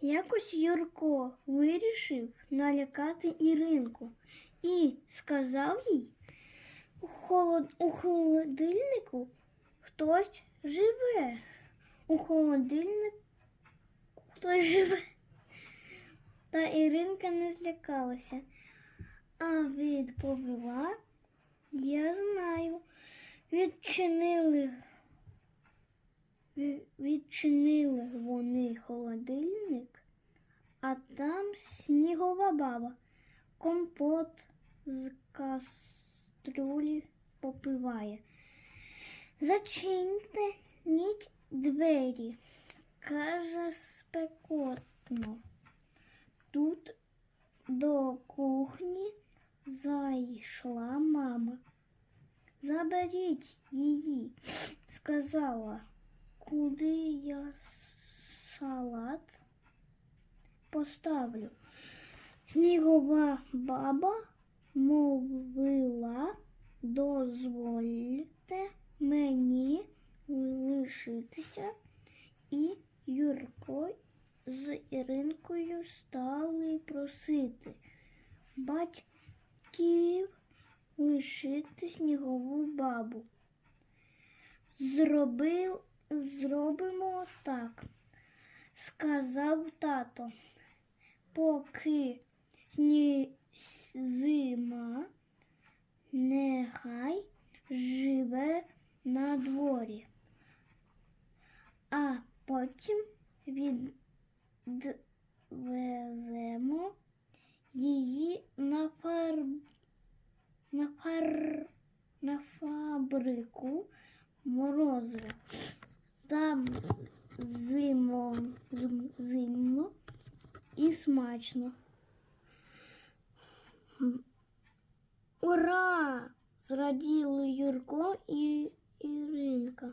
Якось Юрко вирішив налякати Іринку і сказав їй, у, холод... у холодильнику хтось живе. У холодильнику хтось живе. Та Іринка не злякалася, а відповіла, я знаю, відчинили Ві- Відчинили вони холодильник, а там снігова баба, компот з каструлі попиває. Зачиньте ніть двері, каже спекотно. Тут до кухні зайшла мама. Заберіть її, сказала куди я салат поставлю. Снігова баба мовила, дозвольте мені лишитися, і Юрко з Іринкою стали просити батьків лишити снігову бабу. Зробив, зробимо так, сказав тато, поки сні, зима, нехай живе на дворі, а потім відвеземо її на фар... на фар... на фабрику морозиво. Там зимо, зим- зимно і смачно. Ура! Зраділи Юрко і Іринка.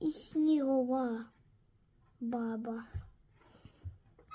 І снігова баба.